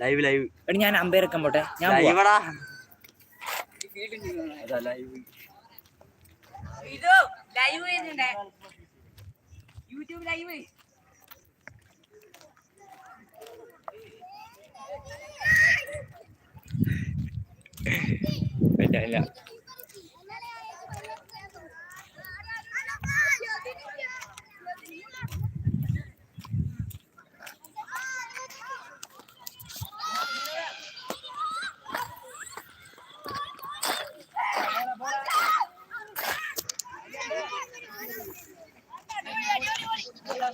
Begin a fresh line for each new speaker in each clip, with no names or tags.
Live live
എടി ഞാൻ umpire വെക്കാൻ പോട്ടെ. ഞാൻ.
ലൈവടാ ലൈവ്
ഇത് ലൈവ് ചെയ്യുന്നുണ്ടേ. യൂട്യൂബ് ലൈവ്
ഇല്ല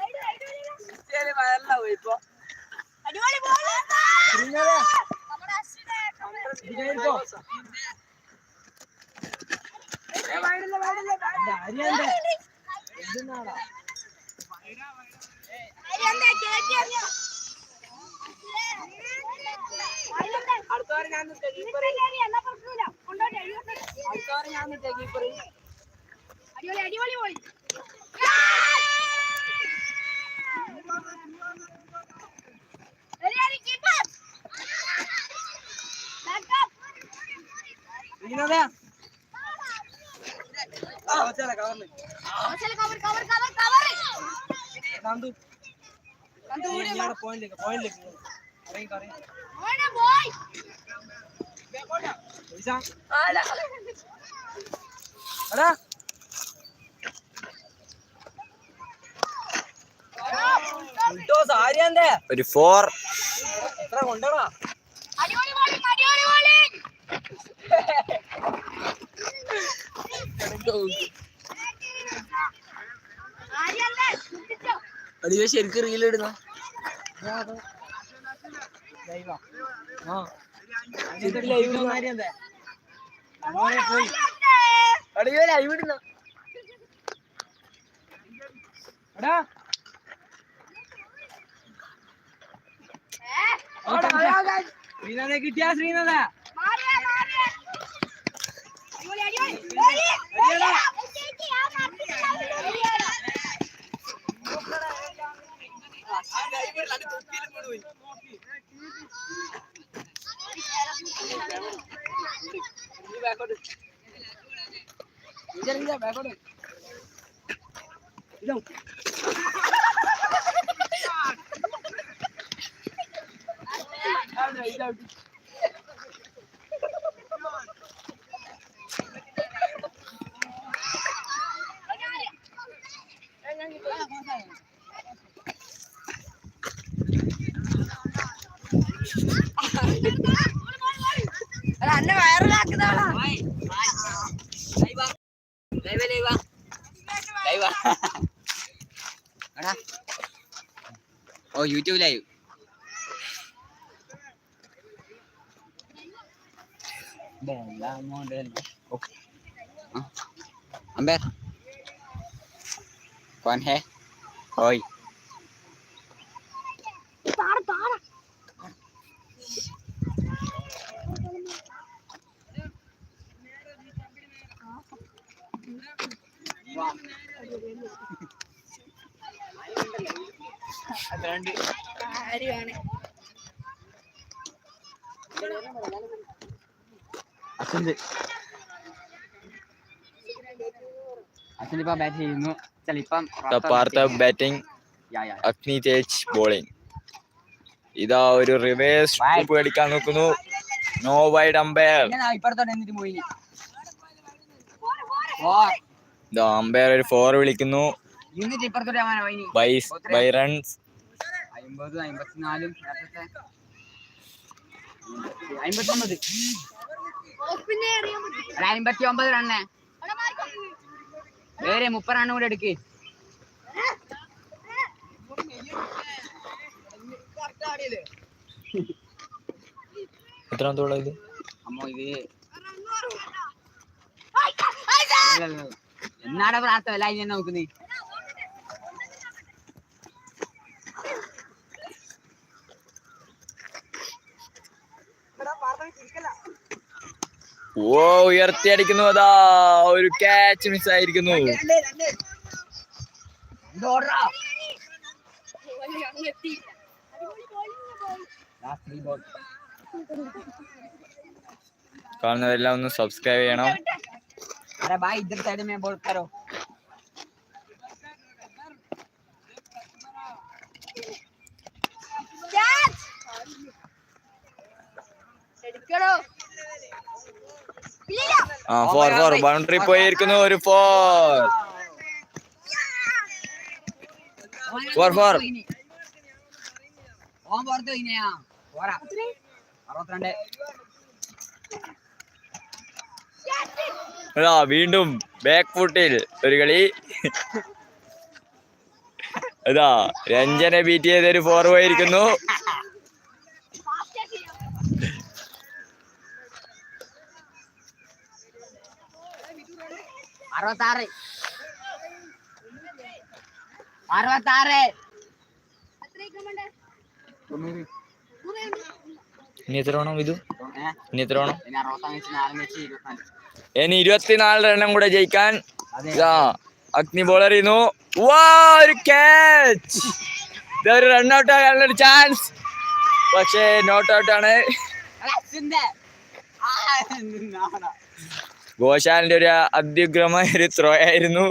ഇല്ല
അടിപൊളി അടിപൊളി പോയി keeper cover cover cover cover ഓനെ ബോയ്
ഒരു അരങ്ങി
അടിപൊളി ബോളിംഗ് അടിപൊളി ബോളിംഗ് ആര്യല്ലേ കുത്തിച്ചോ
അടിയോ ശരിക്കും റീലിടുന്ന അടിയോ ലൈവ് ഇടുന്ന
കിട്ടിയ ശ്രീനാഥ?
മാറിയ മാറിയ. അടിപൊളി അടിപൊളി.
బ్యాకోడు నిజంగా బ్యాకోడు ఇదం ఇదం യൂട്യൂബിലായി Amber
quan hệ. Thôi
അച്ഛന്റെ.
അച്ഛനിപ്പോ ബാറ്റ് ചെയ്യുന്നു. ചിലപ്പം
പാർത്ത ബാറ്റിംഗ് അഗ്നി തേജ് ബോളിംഗ് ഇതാ ഒരു റിവേഴ്സ് പേടിക്കാൻ നോക്കുന്നു. നോ വൈഡ് അമ്പയർ അമ്പയർ ഒരു ഫോർ വിളിക്കുന്നു. ബൈ റൺസ്
അമ്പത് അമ്പത്തിനാലും അമ്പത്തൊമ്പത്.
അറിയാൻ പറ്റും
അമ്പത്തി ഒമ്പത് റണ്ണേ. വേറെ മുപ്പത് റണ്ണും കൂടെ എടുക്ക്.
എത്രാമത്തോളം ഇത്?
അമ്മോ ഇത്. എന്നാടെ പ്രാർത്ഥന അല്ല നോക്കുന്നേ?
ഓ ഉയർത്തിയടിക്കുന്നു അതാ. ഒരു ക്യാച്ച് മിസ് ആയിരിക്കുന്നു. കാണുന്നതെല്ലാം ഒന്ന് സബ്സ്ക്രൈബ് ചെയ്യണം.
അരെ ഭായ് ഇധർ സൈഡ്
മേ ബോൾ
കരോ ഫോർ ഫോർ ബൗണ്ടറി പോയിരിക്കുന്നു ഒരു ഫോർ
ഫോർ
ഫോർ വീണ്ടും ബാക്ക് ഫുട്ടിൽ ഒരു കളി. അതാ രഞ്ജനെ ബീറ്റ് ചെയ്തൊരു ഒരു ഫോർ പോയിരിക്കുന്നു.
അറുപത്താറ്. അറുപത്താറ്.
ഇനി എത്ര വേണം എത്ര വേണം?
ഇരുപത്തിനാല്.
ഇനി ഇരുപത്തിനാല് റണ്ണം കൂടെ ജയിക്കാൻ അഗ്നി ബോളർ ചെയ്യുന്നു ഒരു ക്യാച്ച് ഇതൊരു റണ്ണൗട്ട് ആകാനുള്ള ചാൻസ് പക്ഷേ നോട്ട് ഔട്ട് ആണ്. ഗോശാലിന്റെ ഒരു അത്യുഗ്രമായ ഒരു ത്രോ ആയിരുന്നു.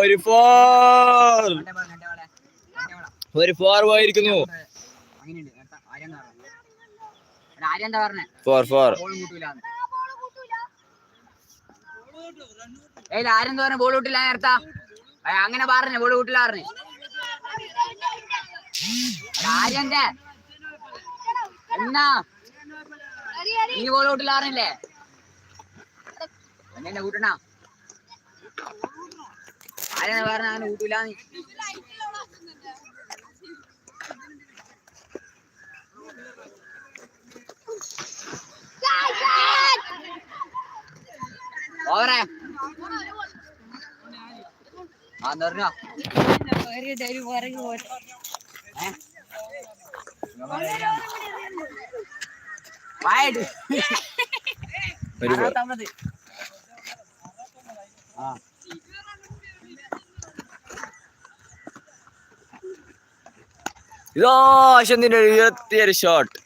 ഒരു ഫോർ ഒരു ഫോർ പോയിരിക്കുന്നു
ഫോർ നേരത്തെ ആര്യ എന്താ പറഞ്ഞത് എടാ, ആര്യ എന്താ പറഞ്ഞേ
ഫോർ ഫോർ
ബോൾ കൂട്ടൂലെന്ന് ഏയ് ആരും എന്താ പറഞ്ഞ ബോൾ കൂട്ടില്ല നേരത്തെ? അങ്ങനെ പറഞ്ഞു ബോൾ കൂട്ടില്ല പറഞ്ഞു. ആര്യന്റെ എന്നാ? നീ ബോൾ കൂട്ടില്ല പറഞ്ഞില്ലേ? എന്നെ കൂട്ടണ? ആരെന്ന് പറഞ്ഞ അങ്ങനെ കൂട്ടൂല ഓവറേ ആ.
ഒരു ഇതോ അശ്വന്തിന്റെ ഒരു ഉയർത്തിയൊരു ഷോട്ട്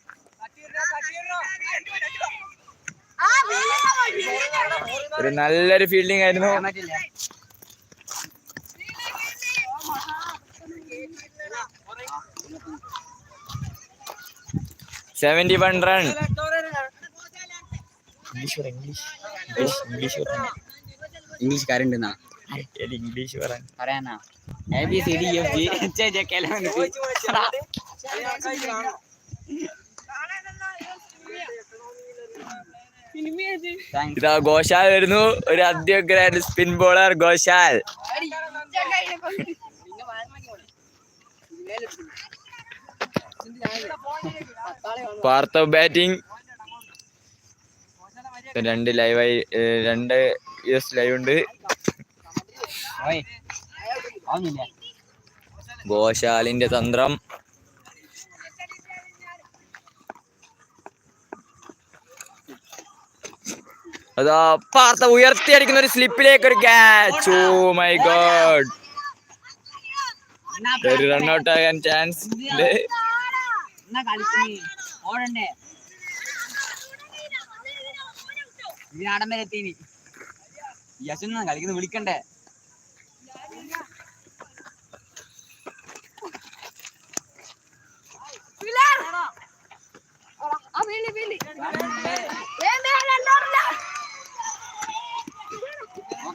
നല്ലൊരു ഫീൽഡിംഗ് ആയിരുന്നു. Seventy one run
English current
English പറയാൻ
പറയാനാ. A B C D F G H I J K
ഇതാ ഗോശാൽ വരുന്നു. ഒരു അധ്യഗ്രാൻഡ് spin bowler Ghoshal. Partha batting രണ്ട് ലൈവായി രണ്ട് യുഎസ് ലൈവ് ഉണ്ട്. ഗോശാലിന്റെ തന്ത്രം. അതാ പാർത്ത ഉയർത്തിയടിക്കുന്ന ഒരു സ്ലിപ്പിലേക്ക് ഒരു ക്യാച്ച് ഓ മൈ ഗോഡ് ഒരു റൺ ഔട്ട് ആകാൻ ചാൻസ് ഉണ്ട്
ഇതിനാടം വരെ എത്തീനി യശുന്ന കളിക്കുന്ന വിളിക്കണ്ടേ
ആ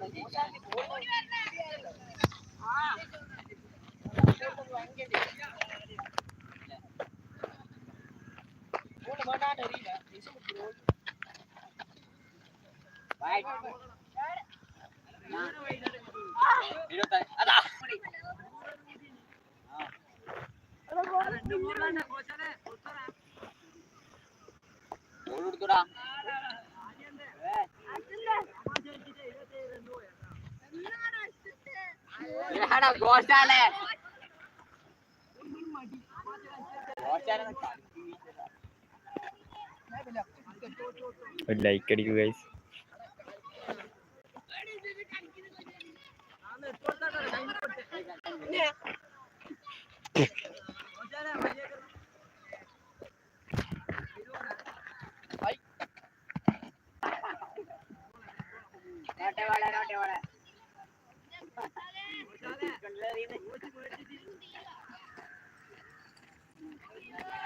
Baju. ഗോശാലേ
ഒരു ലൈക്ക് അടിക്കൂ ഗൈസ്
ഇതല്ല ആരാ Thank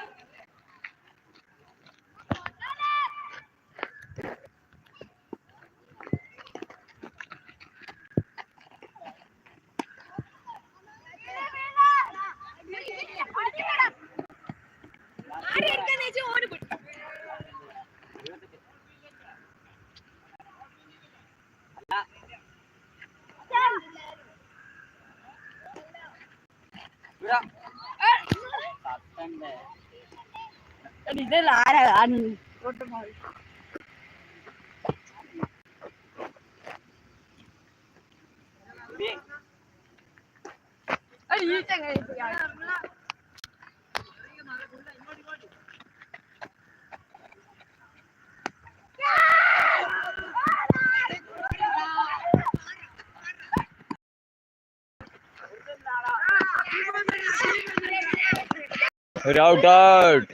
you. കാണുന്നത് ഈ ചങ്ങായി
ഒരു ഔട്ട് ഔട്ട്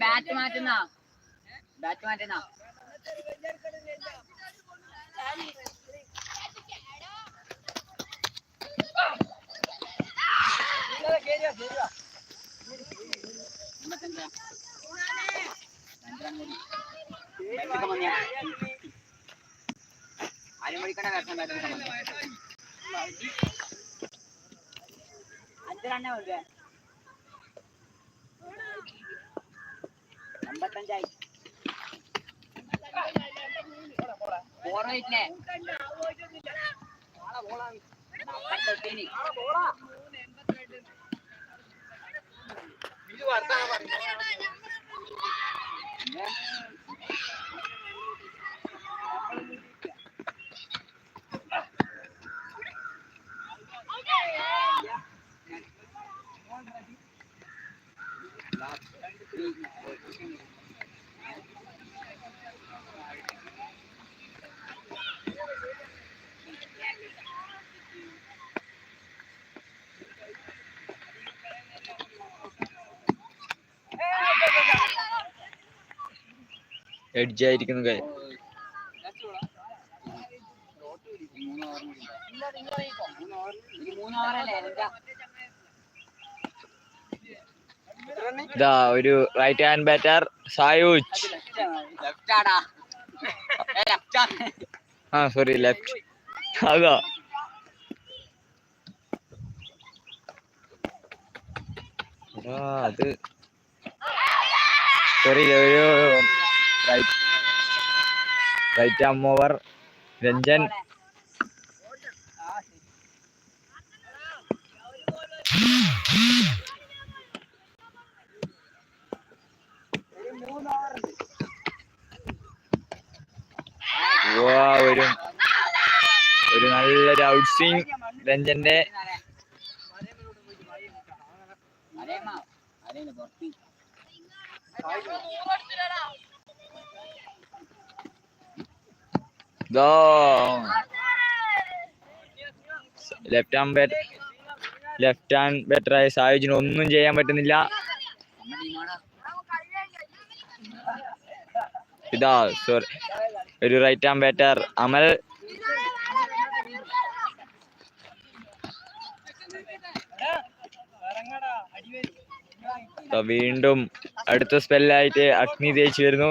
ബാറ്റ് മാറ്റുന്ന ബാറ്റ് മാറ്റുന്ന ആരും വിളിക്കണ കാരണം അഞ്ച് റണ്ണേ ഉള്ളൂ ഇത് പോറയില്ലേ
എഡ്ജ് ആയിരിക്കുന്നു guys. ഇതാ ഒരു റൈറ്റ് ഹാൻഡ് ബാറ്റർ
സായൂച്ച്
ആ സോറി ലെഫ്റ്റ് അതാ. അത്. ഒരു റൈറ്റ് ആം ഓവർ രഞ്ജൻ വാ, ഒരു നല്ലൊരു ഔട്ട് സ്വിംഗ് രഞ്ജന്റെ
അരേമാ അരേന്ന് പുറത്ത്
left hand bat left hand ബാറ്ററായ സായുജിന് ഒന്നും ചെയ്യാൻ പറ്റുന്നില്ല. ഇതാ സോറി ഒരു റൈറ്റ് ഹാൻഡ് ബാറ്റർ അമൽ. വീണ്ടും അടുത്ത സ്പെല്ലായിട്ട് അഗ്നി തേച്ച് വരുന്നു.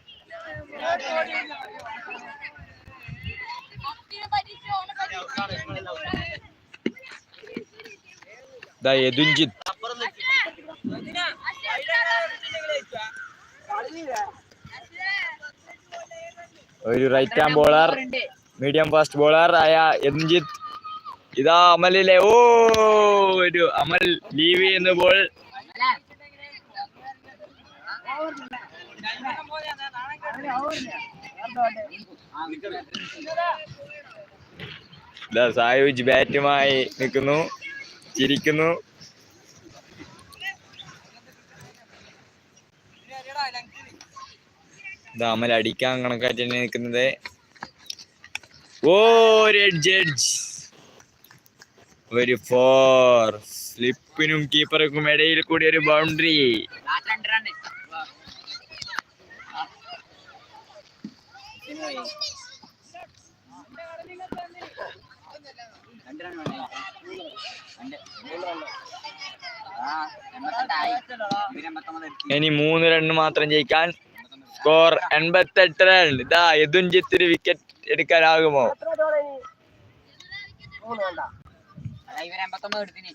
യദുൻജിത്ത്. ഒരു right hand bowler medium fast bowler ആയ യദുൻജിത്ത്. ഇതാ അമലിലെ ഓ ഒരു അമൽ ലീവ് ചെയ്യുന്ന ബോൾ സായുജ് ബാറ്റുമായി നിൽക്കുന്നു ചിരിക്കുന്നു. ദാമൽ അടിക്കാൻ തന്നെ നിൽക്കുന്നത്. ഓ റെഡ് എഡ്ജ് ഒരു ഫോർ സ്ലിപ്പിനും കീപ്പർക്കും ഇടയിൽ കൂടി ഒരു ബൗണ്ടറി
ലാസ്റ്റ് രണ്ട് റൺ രണ്ട് റൺ ആ എൺപത്തെട്ടായി ഇവർ എൺപത്തൊമ്പത് എടുത്തു
ഇനി മൂന്ന് റൺ മാത്രം ജയിക്കാൻ സ്കോർ എൺപത്തെട്ട് റൺ ഇതാ യദുൻജിത്തിന് വിക്കറ്റ് എടുക്കാനാകുമോ?
ഇവർ എൺപത്തൊമ്പത് എടുത്തിന്.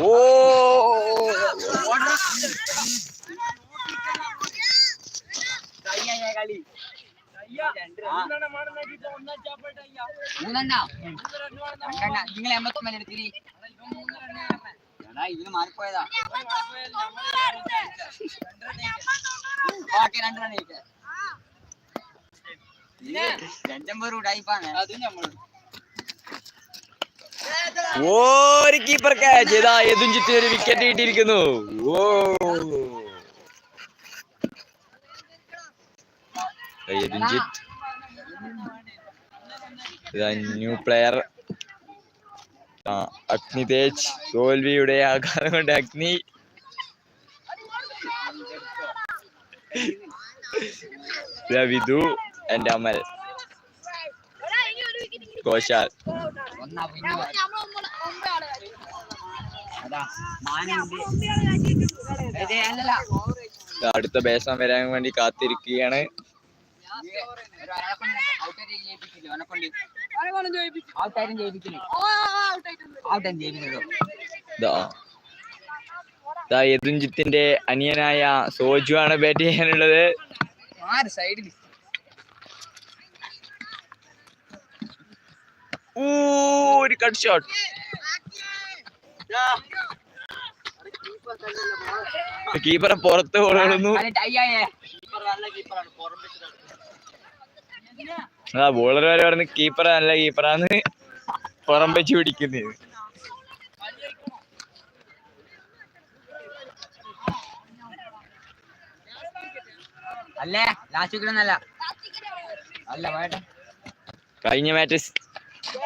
ഓ
കളി മൂന്നെണ്ണ രണ്ടെണ്ണ നിങ്ങൾ എൺപത്തൊമ്പത് എടുത്തിരി എടാ ഇതിന് മാറിപ്പോയതാ ഓക്കെ രണ്ട് റൺ ജയിക്കാം രണ്ടമ്പത് ടൈപ്പാണ് അത് നമ്മൾ
ഓ ഒരു കീപ്പർ ക്യാച്ച് ഇതാ യദുൻജിത്തിന് ഒരു വിക്കറ്റ് കിട്ടിയിരിക്കുന്നു. ഓ ഇതാ ന്യൂ പ്ലെയർ അഗ്നി തേജ്. തോൽവിയുടെ ആഘാതം കൊണ്ട് അഗ്നി. രവിതു വിധു എന്റെ അമൽ.
എടാ,
ഒന്നാ പിന്നെ. അതാ മാനുണ്ട്
അടുത്ത ബേസം വരാൻ വേണ്ടി കാത്തിരിക്കുകയാണ്. യദുഞ്ചിത്തിന്റെ അനിയനായ സോജു ആണ് ബാറ്റ് ചെയ്യാനുള്ളത്.
ആര് സൈഡിൽ
ഒരു കട്ട് ഷോട്ട് കീപ്പറെ പുറത്ത്
ആയേ
ആ ബോളർ വരെ പറഞ്ഞ് കീപ്പർ നല്ല കീപ്പറാന്ന് പുറം വെച്ച് പിടിക്കുന്നത്
അല്ലേ? ലാസ്റ്റ് അല്ല
കഴിഞ്ഞ മാച്ച്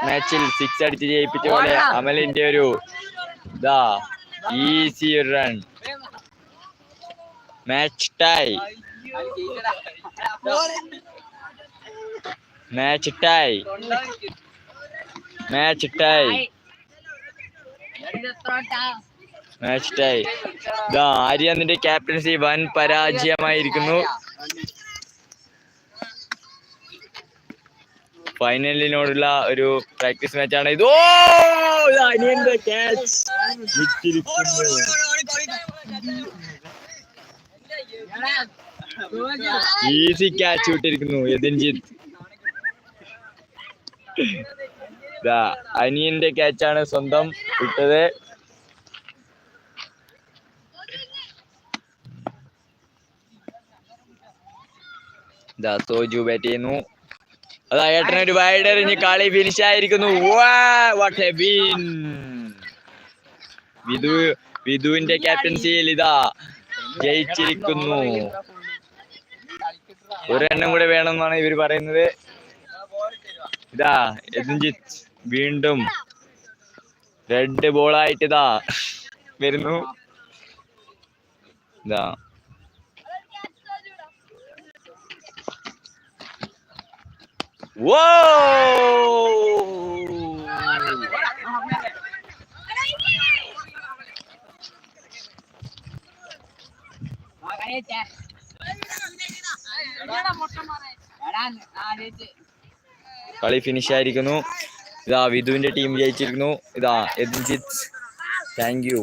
മാച്ചിൽ സിക്സ് അടിച്ച് ജയിപ്പിച്ച പോലെ അമലിന്റെ ഒരു ഇതാ ഈസി ഒരു run match tie match tie match tie match tie ഇതാ ആര്യാന്നിന്റെ ക്യാപ്റ്റൻസി വൻ പരാജയമായിരിക്കുന്നു. ഫൈനലിനോടുള്ള ഒരു പ്രാക്ടീസ് മാച്ചാണ് ഇത്. ഓ അനിയന്റെ ക്യാച്ച് ഈസി ക്യാച്ച് വിട്ടിരിക്കുന്നു യതിൻജിത്ത്. അനിയന്റെ ക്യാച്ചാണ് സ്വന്തം വിട്ടത്. ഇതാ സോജു ബാറ്റ് ചെയ്യുന്നു. അതാ ഏട്ടൻ ഒരു വൈഡ് എറിഞ്ഞ് കളി ഫിനിഷ് ആയിരിക്കുന്നു. വാട്ട് എ വിൻ വിധു വിധുവിന്റെ ക്യാപ്റ്റൻസിയിൽ ഇതാ ജയിച്ചിരിക്കുന്നു. ഒരെണ്ണം കൂടെ വേണമെന്നാണ് ഇവർ പറയുന്നത്. ഇതാ യദുജിത്ത് വീണ്ടും റെഡ് ബോളായിട്ട് ഇതാ വരുന്നു. ഇതാ. കളി ഫിനിഷ് ആയിരിക്കുന്നു. ഇതാ വിധുവിന്റെ ടീം ജയിച്ചിരിക്കുന്നു. ഇതാ യദുജിത്ത് താങ്ക് യു